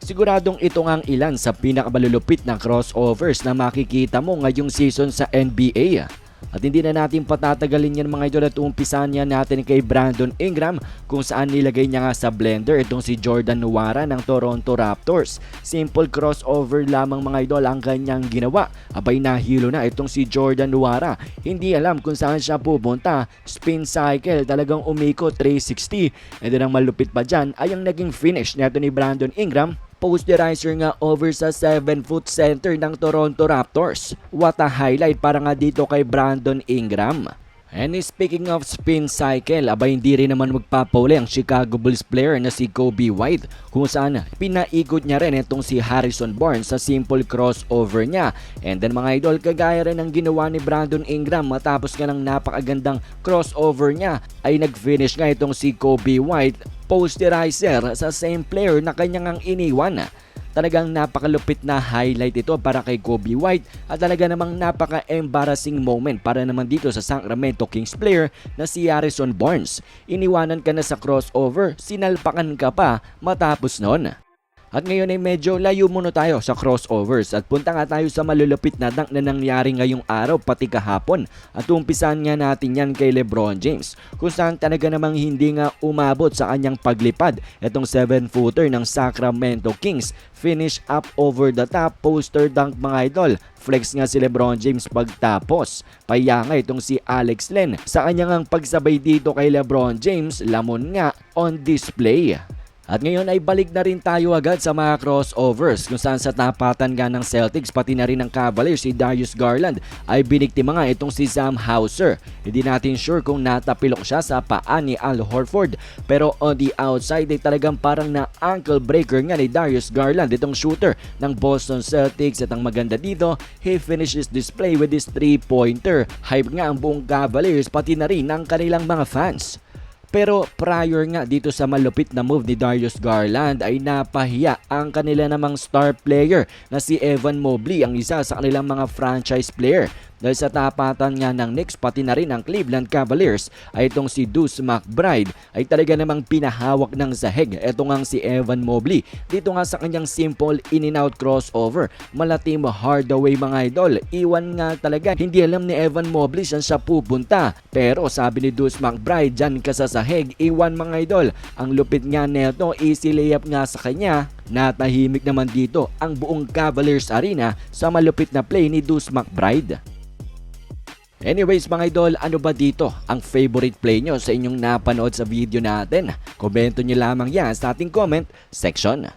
Siguradong ito nga ang ilan sa pinakamalulupit na crossovers na makikita mo ngayong season sa NBA. At hindi na natin patatagalin yan mga idol at umpisahan niya natin kay Brandon Ingram kung saan nilagay niya nga sa blender itong si Jordan Nwara ng Toronto Raptors. Simple crossover lamang mga idol ang kanyang ginawa. Abay nahilo na itong si Jordan Nwara. Hindi alam kung saan siya pupunta. Spin cycle talagang umiko 360. And then ang malupit pa dyan ay ang naging finish nito ni Brandon Ingram posterizer nga over sa 7-foot center ng Toronto Raptors. What a highlight para nga dito kay Brandon Ingram. And speaking of spin cycle, aba hindi rin naman magpapauli ang Chicago Bulls player na si Kobe White kung saan pinaikot niya rin itong si Harrison Barnes sa simple crossover niya. And then mga idol, kagaya rin ng ginawa ni Brandon Ingram matapos nga ng napakagandang crossover niya ay nag-finish nga itong si Kobe White posterizer sa same player na kanyang ang iniwan. Talagang napakalupit na highlight ito para kay Kobe White at talaga namang napaka-embarrassing moment para naman dito sa Sacramento Kings player na si Harrison Barnes. Iniwanan ka na sa crossover, sinalpakan ka pa matapos noon. At ngayon ay medyo layo muna tayo sa crossovers at punta nga tayo sa malulupit na dunk na nangyari ngayong araw pati kahapon. At umpisan nga natin yan kay Lebron James kung saan talaga namang hindi nga umabot sa kanyang paglipad itong 7-footer ng Sacramento Kings. Finish up over the top poster dunk mga idol. Flex nga si Lebron James pagtapos. Paya nga itong si Alex Len. Sa kanyang pagsabay dito kay Lebron James, lamon nga on display. At ngayon ay balik na rin tayo agad sa mga crossovers kung saan sa tapatan nga ng Celtics pati na rin ng Cavaliers si Darius Garland ay biniktima nga itong si Sam Hauser. Hindi natin sure kung natapilok siya sa paa ni Al Horford pero on the outside ay talagang parang na ankle breaker nga ni Darius Garland itong shooter ng Boston Celtics at ang maganda dito he finishes display with this 3-pointer. Hype nga ang buong Cavaliers pati na rin ng kanilang mga fans. Pero prior nga dito sa malupit na move ni Darius Garland ay napahiya ang kanila namang star player na si Evan Mobley ang isa sa kanilang mga franchise player. Dahil sa tapatan nga ng Knicks pati na rin ng Cleveland Cavaliers ay itong si Deuce McBride ay talaga namang pinahawak ng sahig. Ito nga si Evan Mobley. Dito nga sa kanyang simple in and out crossover. Malatim hard away mga idol. Iwan nga talaga. Hindi alam ni Evan Mobley saan siya pupunta. Pero sabi ni Deuce McBride dyan ka sa sahig. Iwan mga idol. Ang lupit nga neto easy layup nga sa kanya Natahimik naman dito ang buong Cavaliers Arena sa malupit na play ni Deuce McBride. Anyways mga idol, ano ba dito ang favorite play nyo sa inyong napanood sa video natin? Komento nyo lamang yan sa ating comment section.